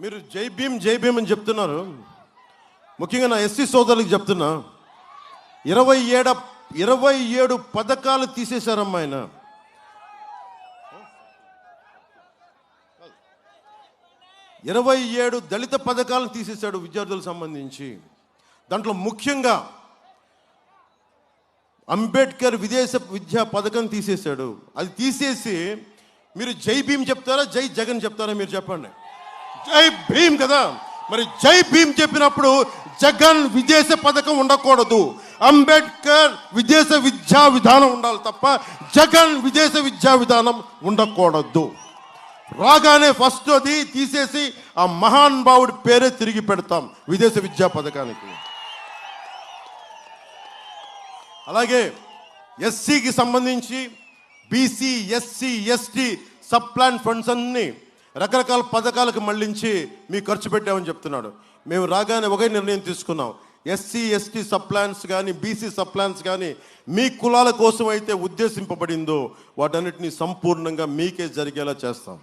మీరు జై భీమ్ జై భీమ్ అని చెప్తున్నారు. ముఖ్యంగా నా ఎస్సీ సోదరులకు చెప్తున్నా. ఇరవై ఏడ ఇరవై ఏడు పథకాలు తీసేశారమ్మా ఆయన. ఇరవై ఏడు దళిత పథకాలను తీసేశాడు విద్యార్థులకు సంబంధించి. దాంట్లో ముఖ్యంగా అంబేద్కర్ విదేశ విద్యా పథకం తీసేశాడు. అది తీసేసి మీరు జై భీమ్ చెప్తారా జై జగన్ చెప్తారా మీరు చెప్పండి. జై భీమ్ కదా. మరి జై భీమ్ చెప్పినప్పుడు జగన్ విదేశ పథకం ఉండకూడదు. అంబేద్కర్ విదేశ విద్యా విధానం ఉండాలి తప్ప జగన్ విదేశ విద్యా విధానం ఉండకూడదు. రాగానే ఫస్ట్ అది తీసేసి ఆ మహాన్ భావుడి పేరే తిరిగి పెడతాం విదేశ విద్యా పథకానికి. అలాగే ఎస్సీకి సంబంధించి BC SC ST sub plan funds అన్నీ రకరకాల పథకాలకు మళ్ళించి మీ ఖర్చు పెట్టామని చెప్తున్నాడు. మేము రాగానే ఒకే నిర్ణయం తీసుకున్నాం. ఎస్సీ ఎస్టీ సప్లాన్స్ కానీ బీసీ సప్లాన్స్ కానీ మీ కులాల కోసం అయితే ఉద్దేశింపబడిందో వాటన్నిటిని సంపూర్ణంగా మీకే జరిగేలా చేస్తాం.